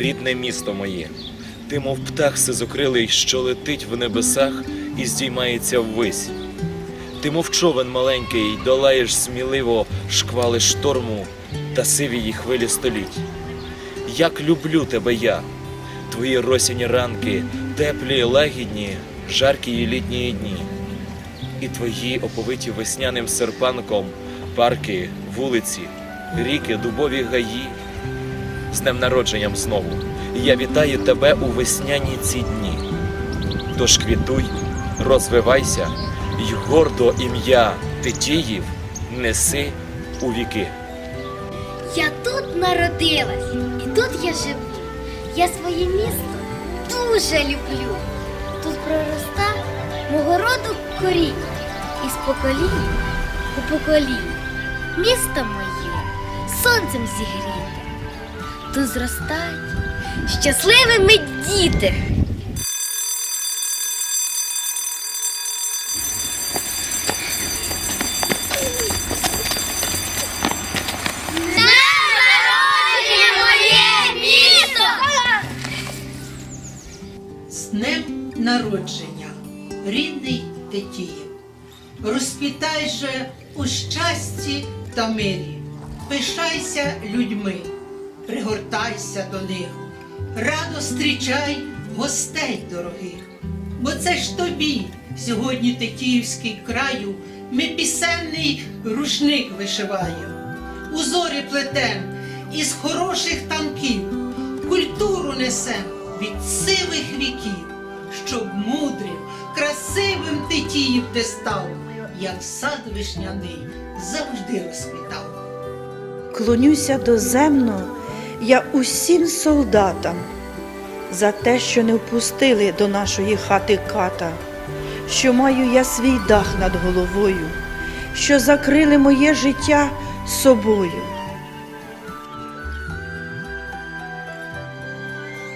рідне місто моє. Ти, мов птах сизокрилий, що летить в небесах і здіймається ввись. Ти, мов човен маленький, долаєш сміливо шквали шторму та сивії хвилі століть. Як люблю тебе я, твої росіні ранки, теплі, лагідні, жаркі й літні дні, і твої оповиті весняним серпанком парки, вулиці, ріки, дубові гаї. З днем народженням знову. Я вітаю тебе у весняні ці дні. Тож квітуй, розвивайся, й гордо ім'я Тетіїв неси у віки. Я тут народилась і тут я живу. Я своє місто дуже люблю. Тут пророста мого роду коріння із покоління у покоління. Місто моє сонцем зігріте. Тут зростають щасливими діти. Днем народження, рідний Тетіїв. Розпітай же у щасті та мирі, пишайся людьми, пригортайся до них, радо зустрічай гостей дорогих. Бо це ж тобі, сьогодні Тетіївський краю, ми пісенний рушник вишиваємо, узори плетем із хороших танків, культуру несем від сивих віків, щоб мудрим, красивим Тетіїв ти став, як сад вишняний завжди розквітав. Клонюся доземно я усім солдатам за те, що не впустили до нашої хати ката, що маю я свій дах над головою, що закрили моє життя собою.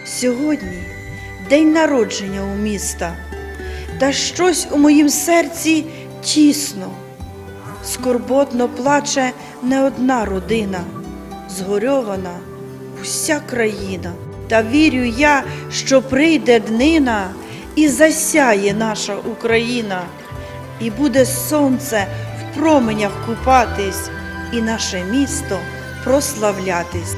Сьогодні день народження у міста, та щось у моїм серці тісно. Скорботно плаче не одна родина, згорьована уся країна. Та вірю я, що прийде днина і засяє наша Україна, і буде сонце в променях купатись, і наше місто прославлятись.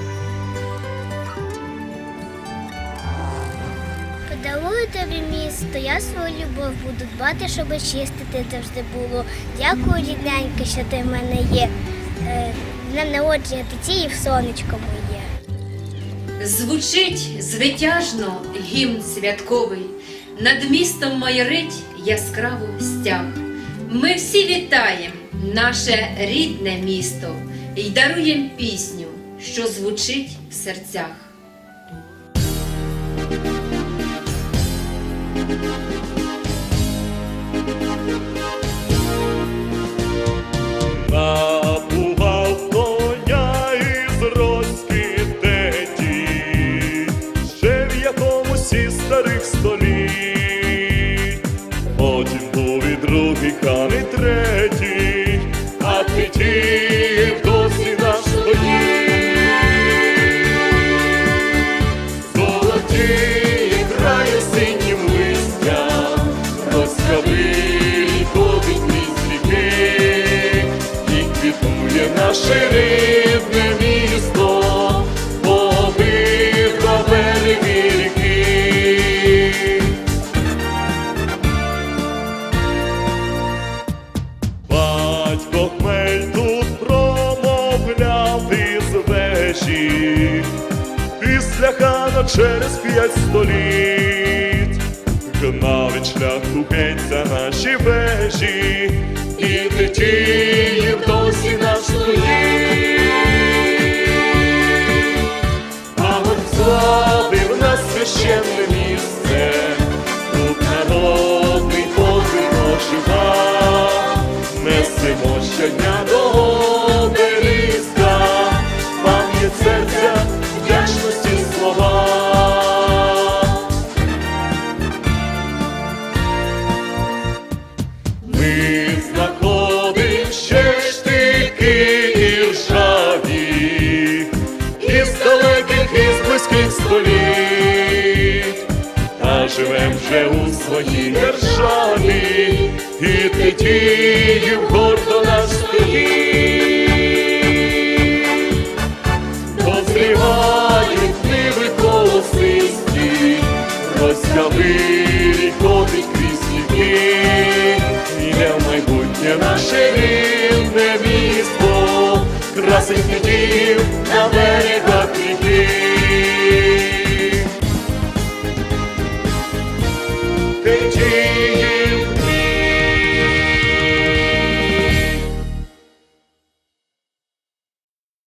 Подарую тобі місто, я свою любов буду дбати, щоб чистити завжди було. Дякую, рідненька, що ти в мене є. Е, Днем народження Тетіїв, сонечко моє. Звучить звитяжно гімн святковий, над містом майорить яскраво стяг. Ми всі вітаємо наше рідне місто і даруємо пісню, що звучить в серцях. estou хана через п'ять століть, гнав від шляху геть за наші вежі, і Тетіїв політ, та живем вже у своїй державі, і тетіїв гордо наш стоїть, дозрівають ниви колосисті, розсявий ходить крізь віки, іде в майбутнє наше рівне місто, красить дітів на берег.